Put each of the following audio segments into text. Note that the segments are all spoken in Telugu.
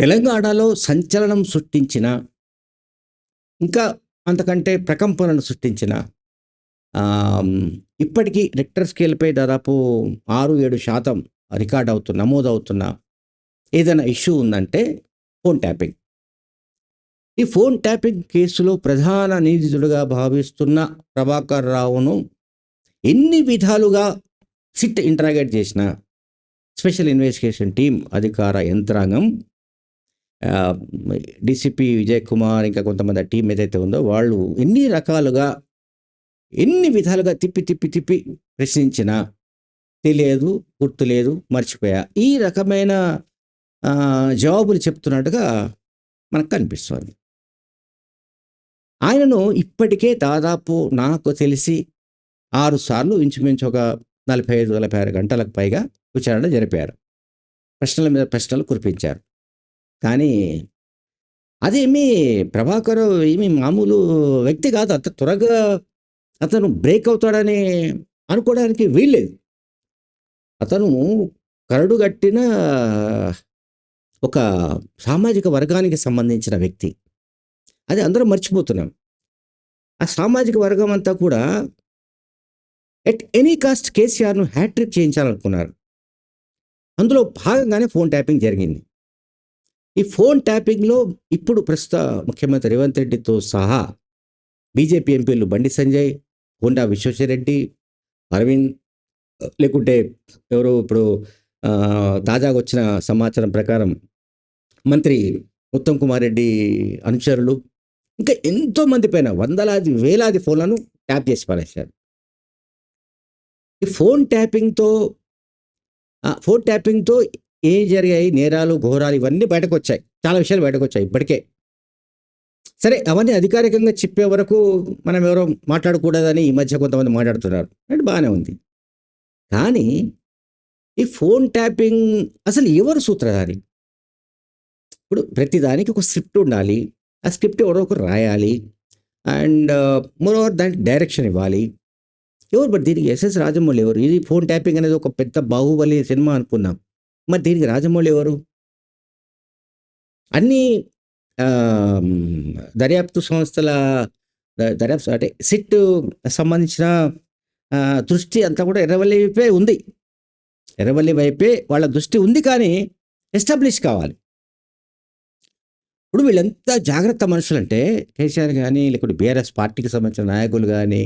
తెలంగాణలో సంచలనం సృష్టించిన ఇంకా అంతకంటే ప్రకంపనను సృష్టించిన ఇప్పటికీ రెక్టర్ స్కేల్పై దాదాపు ఆరు ఏడు శాతం రికార్డ్ అవుతున్న నమోదవుతున్న ఏదైనా ఇష్యూ ఉందంటే ఫోన్ ట్యాపింగ్ ఈ ఫోన్ ట్యాపింగ్ కేసులో ప్రధాన నిందితుడిగా భావిస్తున్న ప్రభాకర్ రావును ఎన్ని విధాలుగా సిట్ ఇంటరాగేట్ చేసిన స్పెషల్ ఇన్వెస్టిగేషన్ టీం అధికార యంత్రాంగం డిసిపి విజయ్ కుమార్ ఇంకా కొంతమంది టీం ఏదైతే ఉందో వాళ్ళు ఎన్ని రకాలుగా ఎన్ని విధాలుగా తిప్పి తిప్పి తిప్పి ప్రశ్నించినా తెలియదు గుర్తులేదు మర్చిపోయా. ఈ రకమైన జవాబులు చెప్తున్నట్టుగా మనకు కనిపిస్తుంది. ఆయనను ఇప్పటికే దాదాపు నాకు తెలిసి ఆరు సార్లు ఇంచుమించు ఒక నలభై ఐదు నలభై ఆరు గంటలకు పైగా విచారణ జరిపారు. ప్రశ్నల మీద ప్రశ్నలు కురిపించారు. కానీ అదేమి ప్రభాకర్ ఏమి మామూలు వ్యక్తి కాదు. అంత త్వరగా అతను బ్రేక్ అవుతాడని అనుకోవడానికి వీల్లేదు. అతను కరడుగట్టిన ఒక సామాజిక వర్గానికి సంబంధించిన వ్యక్తి. అది అందరం మర్చిపోతున్నాం. ఆ సామాజిక వర్గం అంతా కూడా ఎట్ ఎనీ కాస్ట్ కేసీఆర్ను హ్యాట్రిక్ చేయించాలనుకున్నారు. అందులో భాగంగానే ఫోన్ ట్యాపింగ్ జరిగింది. ఈ ఫోన్ ట్యాపింగ్లో ఇప్పుడు ప్రస్తుత ముఖ్యమంత్రి రేవంత్ రెడ్డితో సహా బీజేపీ ఎంపీలు బండి సంజయ్ హోండా విశ్వేశ్వరరెడ్డి అరవింద్ లేకుంటే ఎవరు ఇప్పుడు తాజాగా వచ్చిన సమాచారం ప్రకారం మంత్రి ఉత్తమ్ కుమార్ రెడ్డి అనుచరులు ఇంకా ఎంతో మంది పైన వందలాది వేలాది ఫోన్లను ట్యాప్ చేసి పడేశారు ఈ ఫోన్ ట్యాపింగ్తో ఫోన్ ట్యాపింగ్తో ఏం జరిగాయి నేరాలు ఘోరాలు ఇవన్నీ బయటకు వచ్చాయి చాలా విషయాలు బయటకు వచ్చాయి ఇప్పటికే. సరే అవన్నీ అధికారికంగా చెప్పే వరకు మనం ఎవరో మాట్లాడకూడదని ఈ మధ్య కొంతమంది మాట్లాడుతున్నారు. అంటే బాగానే ఉంది. కానీ ఈ ఫోన్ ట్యాపింగ్ అసలు ఎవరు సూత్రధారి? ఇప్పుడు ప్రతిదానికి ఒక స్క్రిప్ట్ ఉండాలి. ఆ స్క్రిప్ట్ ఎవరో ఒకరు రాయాలి. అండ్ uh, మరోవర్ దానికి డైరెక్షన్ ఇవ్వాలి. ఎవరు బట్ దీనికి ఎస్ఎస్ రాజమౌళి ఎవరు? ఇది ఫోన్ ట్యాపింగ్ అనేది ఒక పెద్ద బాహుబలి సినిమా అనుకున్నాం మరి దీనికి రాజమౌళి ఎవరు? అన్ని దర్యాప్తు సంస్థల దర్యాప్తు అంటే సిట్ సంబంధించిన దృష్టి అంతా కూడా ఎర్రవల్లి వైపే ఉంది. ఎర్రవల్లి వైపే వాళ్ళ దృష్టి ఉంది కానీ ఎస్టాబ్లిష్ కావాలి. ఇప్పుడు వీళ్ళంతా జాగ్రత్త మనుషులంటే కేసీఆర్ కానీ లేకుంటే బీఆర్ఎస్ పార్టీకి సంబంధించిన నాయకులు కానీ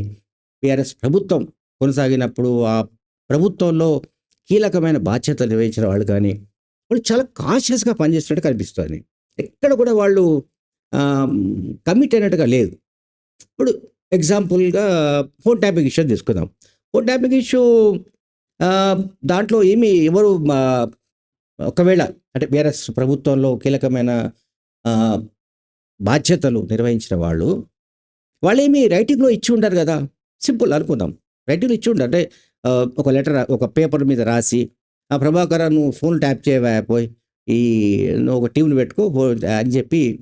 బీఆర్ఎస్ ప్రభుత్వం కొనసాగినప్పుడు ఆ ప్రభుత్వంలో కీలకమైన బాధ్యతలు నిర్వహించిన వాళ్ళు కానీ వాళ్ళు చాలా కాన్షియస్గా పనిచేస్తున్నట్టు కనిపిస్తుంది. ఎక్కడ కూడా వాళ్ళు కమిట్ అయినట్టుగా లేదు. ఇప్పుడు ఎగ్జాంపుల్గా ఫోన్ ట్యాపింగ్ ఇష్యూ తీసుకుందాం. ఫోన్ ట్యాపింగ్ ఇష్యూ దాంట్లో ఏమి ఎవరు ఒకవేళ అంటే బీఆర్ఎస్ ప్రభుత్వంలో కీలకమైన బాధ్యతలు నిర్వహించిన వాళ్ళు వాళ్ళేమి రైటింగ్లో ఇచ్చి ఉంటారు కదా. సింపుల్ అనుకుందాం. రైటింగ్లో ఇచ్చి ఉంటారు అంటే ఒక లెటర్ ఒక పేపర్ మీద రాసి ఆ ప్రభాకర్ నువ్వు ఫోన్ ట్యాప్ చేయవా పోయి? ఈ నువ్వు ఒక టీంని పెట్టుకో ఫో- అని చెప్పి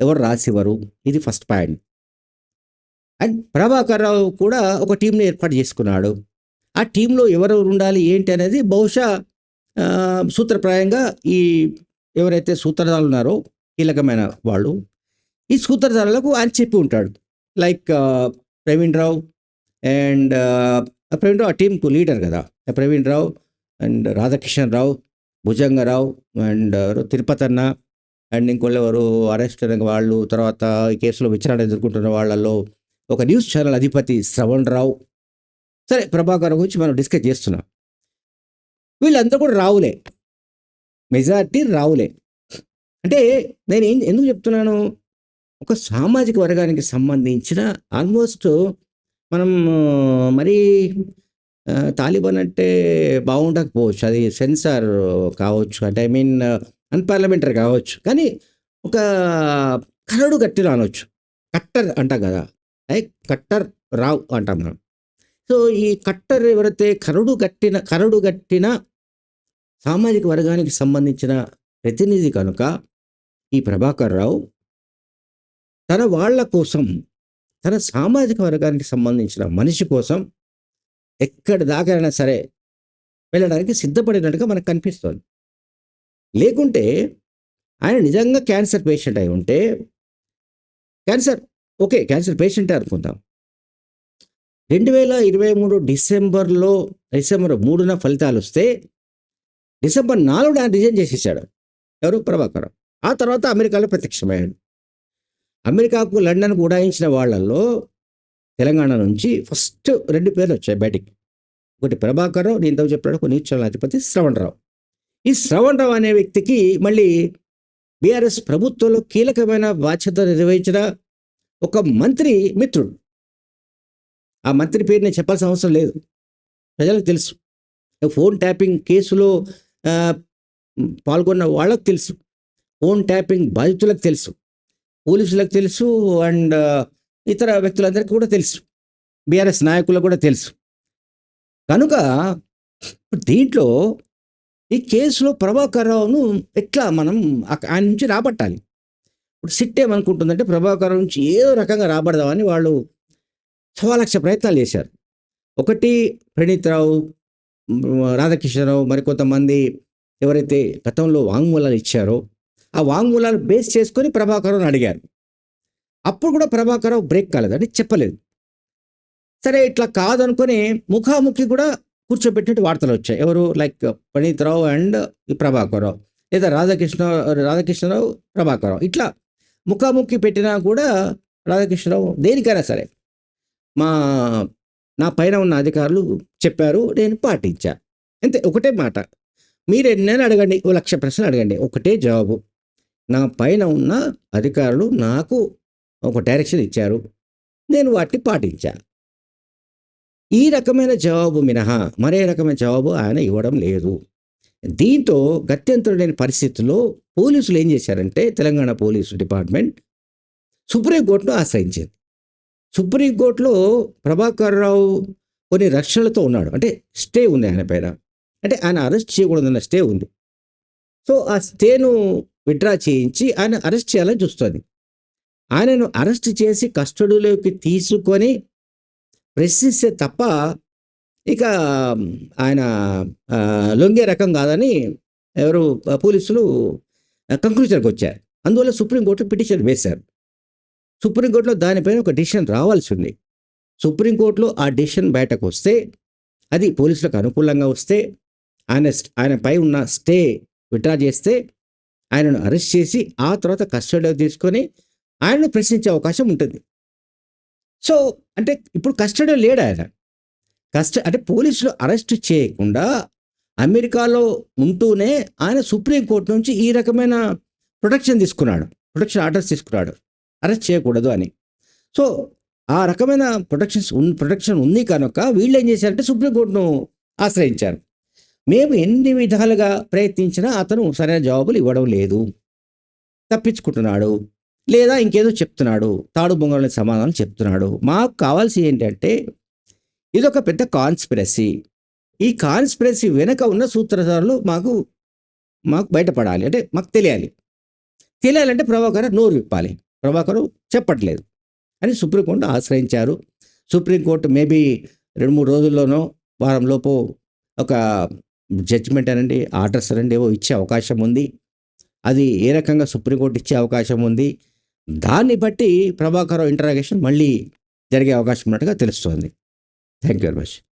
ఎవరు రాసివ్వరు. ఇది first point and Prabhakar Rao కూడా ఒక టీంని ఏర్పాటు చేసుకున్నాడు. ఆ టీంలో ఎవరెవరు ఉండాలి ఏంటి అనేది బహుశా సూత్రప్రాయంగా ఈ ఎవరైతే సూత్రధారులు ఉన్నారో కీలకమైన వాళ్ళు ఈ సూత్రధారులకు ఆయన చెప్పి ఉంటాడు. లైక్ ప్రవీణ్ రావు అండ్ ప్రవీణ్ రావు ఆ టీంకు లీడర్ కదా. Praveen Rao and Radhakishan Rao Bhujangarao and Tirupatanna and ఇంకోళ్ళు ఎవరు అరెస్ట్ అయిన వాళ్ళు తర్వాత ఈ కేసులో విచారణ ఎదుర్కొంటున్న వాళ్ళల్లో ఒక న్యూస్ ఛానల్ అధిపతి శ్రవణ్ రావు. సరే ప్రభాకర్ గురించి మనం డిస్కస్ చేస్తున్నాం. వీళ్ళందరూ కూడా రావులే. మెజార్టీ రావులే. అంటే నేను ఎందుకు చెప్తున్నాను? ఒక సామాజిక వర్గానికి సంబంధించిన ఆల్మోస్ట్ మనం మరీ మరి తాలిబాన్ అంటే బాగుండకపోవచ్చు. అది సెన్సార్ కావచ్చు. అంటే ఐ మీన్ అన్పార్లమెంటరీ కావచ్చు. కానీ ఒక కరడు గట్టిలో అనొచ్చు కట్టర్ అంటాం కదా. లైక్ కట్టర్ రావు అంటాం మనం. సో ఈ కట్టర్ ఎవరైతే కరడు గట్టిన కరడు గట్టిన సామాజిక వర్గానికి సంబంధించిన ప్రతినిధి కనుక ఈ ప్రభాకర్ రావు తన వాళ్ళ కోసం తన సామాజిక వర్గానికి సంబంధించిన మనిషి కోసం ఎక్కడి దాకైనా సరే వెళ్ళడానికి సిద్ధపడినట్టుగా మనకు కనిపిస్తుంది. లేకుంటే ఆయన నిజంగా క్యాన్సర్ పేషెంట్ అయి ఉంటే క్యాన్సర్ ఓకే క్యాన్సర్ పేషెంటే అనుకుందాం. రెండు వేల ఇరవై మూడు డిసెంబర్లో డిసెంబర్ మూడున ఫలితాలు వస్తే డిసెంబర్ నాలుగున ఆయన రిజైన్ చేసేసాడు. ఎవరు? ప్రభాకర్. ఆ తర్వాత అమెరికాలో ప్రత్యక్షమయ్యాడు. అమెరికాకు లండన్కు ఉడాయించిన వాళ్ళల్లో తెలంగాణ నుంచి ఫస్ట్ రెండు పేర్లు వచ్చాయి బయటికి. ఒకటి ప్రభాకర్ నేను ఇంతకు చెప్పాడు ఒక నీచల అధిపతి శ్రవణరావు. ఈ శ్రవణరావు అనే వ్యక్తికి మళ్ళీ బీఆర్ఎస్ ప్రభుత్వంలో కీలకమైన బాధ్యత నిర్వహించిన ఒక మంత్రి మిత్రుడు. ఆ మంత్రి పేరు నేను చెప్పాల్సిన అవసరం లేదు. ప్రజలకు తెలుసు. ఫోన్ ట్యాపింగ్ కేసులో పాల్గొన్న వాళ్ళకు తెలుసు. ఫోన్ ట్యాపింగ్ బాధితులకు తెలుసు. పోలీసులకు తెలుసు అండ్ ఇతర వ్యక్తులందరికీ కూడా తెలుసు. బీఆర్ఎస్ నాయకులకు కూడా తెలుసు. కనుక దీంట్లో ఈ కేసులో ప్రభాకర్ రావును ఎట్లా మనం ఆయన నుంచి రాబట్టాలి? ఇప్పుడు సిట్ ఏమనుకుంటుందంటే ప్రభాకర్ రావు నుంచి ఏదో రకంగా రాబడదామని వాళ్ళు సవాలక్ష ప్రయత్నాలు చేశారు. ఒకటి ప్రణీత్ రావు మ్, రాధాకృష్ణరావు మరికొంతమంది ఎవరైతే గతంలో వాంగ్మూలాలు ఇచ్చారో ఆ వాంగ్మూలాలు బేస్ చేసుకొని ప్రభాకర్ అడిగారు. అప్పుడు కూడా ప్రభాకరావు బ్రేక్ కాలేదని చెప్పలేదు. సరే ఇట్లా కాదనుకొని ముఖాముఖి కూడా కూర్చోబెట్టినట్టు వార్తలు వచ్చాయి. ఎవరు? లైక్ ప్రణీత్ రావు అండ్ ప్రభాకరావు లేదా రాధాకృష్ణ రాధాకృష్ణరావు ప్రభాకరావు ఇట్లా ముఖాముఖి పెట్టినా కూడా రాధాకృష్ణరావు దేనికైనా సరే మా నా పైన ఉన్న అధికారులు చెప్పారు నేను పాటించా. అంతే ఒకటే మాట. మీరు ఎన్నైనా అడగండి ఓ లక్ష ప్రశ్నలు అడగండి ఒకటే జవాబు. నా పైన ఉన్న అధికారులు నాకు ఒక డైరెక్షన్ ఇచ్చారు. నేను వాటిని పాటించాను ఈ రకమైన జవాబు మినహా మరే రకమైన జవాబు ఆయన ఇవ్వడం లేదు. దీంతో గత్యంతరం లేని పరిస్థితుల్లో పోలీసులు ఏం చేశారంటే తెలంగాణ పోలీసు డిపార్ట్మెంట్ సుప్రీంకోర్టును ఆశ్రయించింది. సుప్రీంకోర్టులో ప్రభాకర్ రావు కొన్ని రక్షణలతో ఉన్నాడు. అంటే స్టే ఉంది ఆయన పైన. అంటే ఆయన అరెస్ట్ చేయకూడదన్న స్టే ఉంది. సో ఆ స్టేను విత్డ్రా చేయించి ఆయన అరెస్ట్ చేయాలని చూస్తుంది. ఆయనను అరెస్ట్ చేసి కస్టడీలోకి తీసుకొని ప్రశ్నిస్తే తప్ప ఇక ఆయన లొంగే రకం కాదని ఎవరు పోలీసులు కంక్లూజన్కి వచ్చారు. అందువల్ల సుప్రీంకోర్టు పిటిషన్ వేశారు. సుప్రీంకోర్టులో దానిపైన ఒక డిసిషన్ రావాల్సి ఉంది. సుప్రీంకోర్టులో ఆ డిసిషన్ బయటకు వస్తే అది పోలీసులకు అనుకూలంగా వస్తే ఆయన ఆయనపై ఉన్న స్టే విత్డ్రా చేస్తే ఆయనను అరెస్ట్ చేసి ఆ తర్వాత కస్టడీలో తీసుకొని ఆయనను ప్రశ్నించే అవకాశం ఉంటుంది. సో అంటే ఇప్పుడు కస్టడీలో లేడు ఆయన. కస్ట అంటే పోలీసులు అరెస్ట్ చేయకుండా అమెరికాలో ఉంటూనే ఆయన సుప్రీంకోర్టు నుంచి ఈ రకమైన ప్రొటెక్షన్ తీసుకున్నాడు. ప్రొటెక్షన్ ఆర్డర్స్ తీసుకున్నాడు. అరెస్ట్ చేయకూడదు అని. సో ఆ రకమైన ప్రొటెక్షన్స్ ఉన్ ప్రొటెక్షన్ ఉంది కనుక వీళ్ళు ఏం చేశారంటే సుప్రీంకోర్టును ఆశ్రయించారు. మేము ఎన్ని విధాలుగా ప్రయత్నించినా అతను సరైన జవాబులు ఇవ్వడం లేదు. తప్పించుకుంటున్నాడు. లేదా ఇంకేదో చెప్తున్నాడు. తాడు బొంగలని సమాధానం చెప్తున్నాడు. మాకు కావాల్సి ఏంటంటే ఇదొక పెద్ద కాన్స్పిరసీ. ఈ కాన్స్పిరసీ వెనక ఉన్న సూత్రధారులు మాకు మాకు బయటపడాలి. అంటే మాకు తెలియాలి. తెలియాలంటే ప్రభాకర్ నోరు విప్పాలి. ప్రభాకర్ చెప్పట్లేదు. అని సుప్రీంకోర్టు ఆశ్రయించారు. సుప్రీంకోర్టు మేబీ రెండు మూడు రోజుల్లోనో వారంలోపు ఒక జడ్జిమెంట్ అనండి ఆర్డర్స్ అనండి ఏవో ఇచ్చే అవకాశం ఉంది. అది ఏ రకంగా సుప్రీంకోర్టు ఇచ్చే అవకాశం ఉంది. దాన్ని బట్టి ప్రభాకర్ ఇంటరాగేషన్ మళ్ళీ జరిగే అవకాశం ఉన్నట్టుగా తెలుస్తోంది. Thank you very much